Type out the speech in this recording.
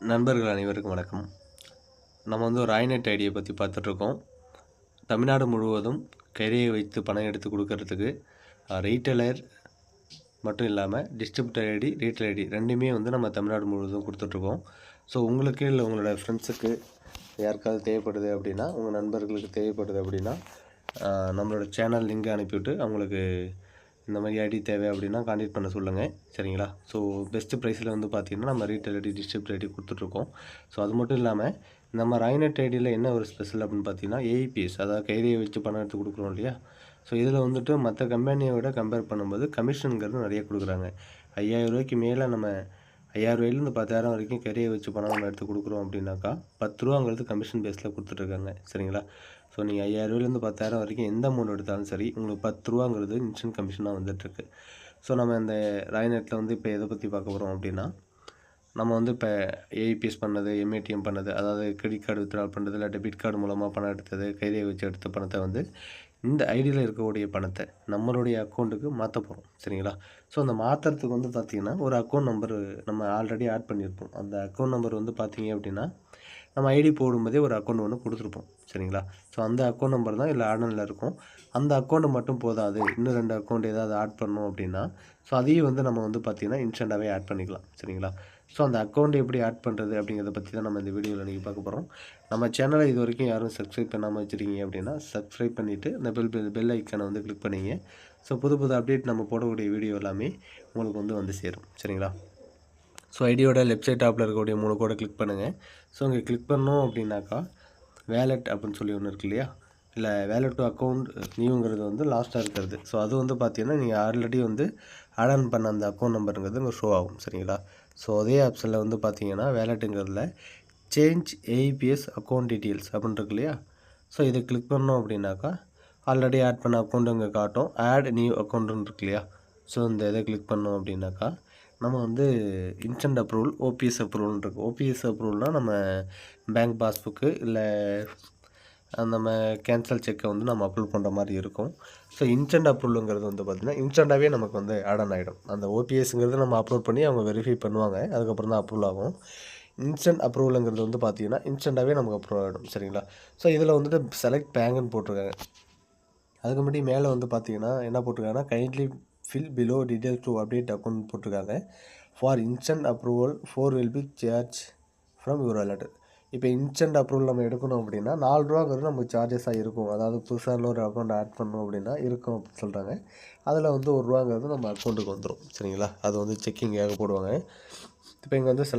நண்பர்கள் அனைவருக்கும் வணக்கம். நம்ம வந்து ஒரு ஐநெட் ஐடியை பற்றி பார்த்துட்ருக்கோம். தமிழ்நாடு முழுவதும் கைரேகை வைத்து பணம் எடுத்து கொடுக்கறதுக்கு ரீட்டைலர் மட்டும் இல்லாமல் டிஸ்ட்ரிபியூட்டர் ஐடி ரீட்டைல் ஐடி ரெண்டுமே வந்து நம்ம தமிழ்நாடு முழுவதும் கொடுத்துட்ருக்கோம். ஸோ உங்களுக்கு இல்லை உங்களோட ஃப்ரெண்ட்ஸுக்கு யாருக்காவது தேவைப்படுது அப்படின்னா உங்கள் நண்பர்களுக்கு தேவைப்படுது அப்படின்னா நம்மளோட சேனல் லிங்க் அனுப்பிவிட்டு அவங்களுக்கு இந்த மாதிரி ஐடி தேவை அப்படின்னா காண்டக்ட் பண்ண சொல்லுங்கள் சரிங்களா? ஸோ பெஸ்ட்டு ப்ரைஸில் வந்து பார்த்தீங்கன்னா நம்ம ரீட்டைல் ஐடி டிஸ்ட்ரிபியூட்டர் ஐடி கொடுத்துட்ருக்கோம். ஸோ அது மட்டும் இல்லாமல் நம்ம ரைனட் ஐடியில் என்ன ஒரு ஸ்பெஷல் அப்படின்னு பார்த்தீங்கன்னா ஏஇபிஎஸ் அதாவது கைரியை வச்சு பணம் எடுத்து கொடுக்குறோம் இல்லையா? ஸோ இதில் வந்துட்டு மற்ற கம்பெனியை விட கம்பேர் பண்ணும்போது கமிஷனுங்கிறது நிறைய கொடுக்குறாங்க. ஐயாயிரம் ரூபாய்க்கு மேலே நம்ம ஐயாயிரம் ரூபாயிலேருந்து பத்தாயிரம் வரைக்கும் கரியை வச்சு பணம் நம்ம எடுத்து கொடுக்குறோம் அப்படின்னாக்கா பத்து ரூபாங்கிறது கமிஷன் பேஸில் கொடுத்துட்ருக்காங்க. சரிங்களா? ஸோ நீங்கள் ஐயாயிரூவாயிலேருந்து பத்தாயிரம் வரைக்கும் எந்த அமௌண்ட் எடுத்தாலும் சரி உங்களுக்கு பத்து ரூபாங்கிறது இன்சூரன்ஸ் கமிஷனாக வந்துட்டுருக்கு. ஸோ நம்ம இந்த ராய்நெட்டில் வந்து இப்போ எதை பற்றி பார்க்க போகிறோம் அப்படின்னா நம்ம வந்து இப்போ ஏஐபிஎஸ் பண்ணது எம்ஏடிஎம் பண்ணது அதாவது கிரெடிட் கார்டு வித்ட்ரால் பண்ணுறது இல்லை டெபிட் கார்டு மூலமாக பணம் எடுத்தது கைரேகை வச்சு எடுத்த பணத்தை வந்து இந்த ஐடியில் இருக்கக்கூடிய பணத்தை நம்மளுடைய அக்கௌண்ட்டுக்கு மாற்ற போகிறோம் சரிங்களா? ஸோ அந்த மாற்றுறதுக்கு வந்து பார்த்திங்கன்னா ஒரு அக்கௌண்ட் நம்பர் நம்ம ஆல்ரெடி ஆட் பண்ணியிருப்போம் அந்த அக்கௌண்ட் நம்பர் வந்து பார்த்தீங்க அப்படின்னா நம்ம ஐடி போடும்போதே ஒரு அக்கௌண்ட் ஒன்று கொடுத்துருப்போம். சரிங்களா? ஸோ அந்த அக்கௌண்ட் நம்பர் தான் இல்லை ஆர்டனில் இருக்கும். அந்த அக்கௌண்ட்டு மட்டும் போதாது. இன்னும் ரெண்டு அக்கௌண்ட் ஏதாவது ஆட் பண்ணோம் அப்படின்னா ஸோ அதையும் வந்து நம்ம வந்து பார்த்திங்கன்னா இன்ஸ்டண்ட்டாகவே ஆட் பண்ணிக்கலாம். சரிங்களா? ஸோ அந்த அக்கௌண்ட் எப்படி ஆட் பண்ணுறது அப்படிங்கிறத பற்றி தான் நம்ம இந்த வீடியோவில் நீங்கள் பார்க்க போகிறோம் நம்ம சேனலை இது வரைக்கும் யாரும் சப்ஸ்கிரைப் பண்ணாமல் வச்சுருக்கீங்க அப்படின்னா சப்ஸ்கிரைப் பண்ணிவிட்டு இந்த பெல் பெல் பெல் ஐக்கானை வந்து கிளிக் பண்ணிங்க. ஸோ புது புது அப்டேட் நம்ம போடக்கூடிய வீடியோ எல்லாமே உங்களுக்கு வந்து வந்து சேரும். சரிங்களா? ஸோ ஐடியோட லெஃப்ட் சைட் டாப்பில் இருக்கக்கூடிய மூணு கோடை கிளிக் பண்ணுங்கள் ஸோ இங்கே கிளிக் பண்ணோம் அப்படின்னாக்கா வேலட் அப்படின்னு சொல்லி ஒன்று இருக்கு இல்லையா? இல்லை வேலட் டு அக்கௌண்ட் நியூங்கிறது வந்து லாஸ்ட்டாக இருக்கிறது. ஸோ அது வந்து பார்த்தீங்கன்னா நீங்கள் ஆல்ரெடி வந்து ஆட் ஆன் பண்ண அந்த அக்கௌண்ட் நம்பருங்கிறது இங்கே ஷோ ஆகும் சரிங்களா? ஸோ அதே ஆப்ஷனில் வந்து பார்த்தீங்கன்னா வேலட்டுங்கிறதுல சேஞ்ச் ஏபிஎஸ் அக்கௌண்ட் டீட்டெயில்ஸ் அப்படின்னு இருக்கு இல்லையா? ஸோ இதை கிளிக் பண்ணோம் அப்படின்னாக்கா ஆல்ரெடி ஆட் பண்ண அக்கௌண்ட் இங்கே காட்டும். ஆட் நியூ அக்கௌண்ட்டுன்னு இருக்கு இல்லையா? ஸோ இந்த இதை கிளிக் பண்ணோம் அப்படின்னாக்கா நம்ம வந்து இன்ஸ்டன்ட் அப்ரூவல் ஓபிஎஸ் அப்ரூவல்னு இருக்குது ஓபிஎஸ் அப்ரூவல்னால் நம்ம பேங்க் பாஸ்புக்கு இல்லை நம்ம கேன்சல் செக்கை வந்து நம்ம அப்ரூவ் பண்ணுற மாதிரி இருக்கும். ஸோ இன்ஸ்டன்ட் அப்ரூவலுங்கிறது வந்து பார்த்திங்கன்னா இன்ஸ்டண்ட்டாகவே நமக்கு வந்து ஆடன் ஆகிடும் அந்த ஓபிஎஸ்ங்கிறது நம்ம அப்லோட் பண்ணி அவங்க வெரிஃபை பண்ணுவாங்க. அதுக்கப்புறம் தான் அப்ரூவல் ஆகும். இன்ஸ்டன்ட் அப்ரூவலுங்கிறது வந்து பார்த்திங்கன்னா இன்ஸ்டண்ட்டாகவே நமக்கு அப்ரூவ் ஆகிடும் சரிங்களா? ஸோ இதில் வந்துட்டு செலக்ட் பேங்குன்னு போட்டிருக்காங்க. அதுக்கு முன்னாடி மேலே வந்து பார்த்தீங்கன்னா என்ன போட்டிருக்காங்கன்னா kindly fill below details to update account போட்டிருக்காங்க. For instant approval four will be charge from your alert இப்போ இன்ஸ்டன்ட் அப்ரூவல் நம்ம எடுக்கணும் அப்படின்னா நாலு ரூபாங்கிறது நமக்கு சார்ஜஸாக இருக்கும். அதாவது புதுசாக ஒரு அக்கௌண்ட் ஆட் பண்ணோம் அப்படின்னா இருக்கும் அப்படின்னு சொல்கிறாங்க அதில் வந்து ஒரு ரூபாங்கிறது நம்ம அக்கௌண்ட்டுக்கு வந்துடும் சரிங்களா? அது வந்து செக்கிங்காக போடுவாங்க. இப்போ இங்கே வந்து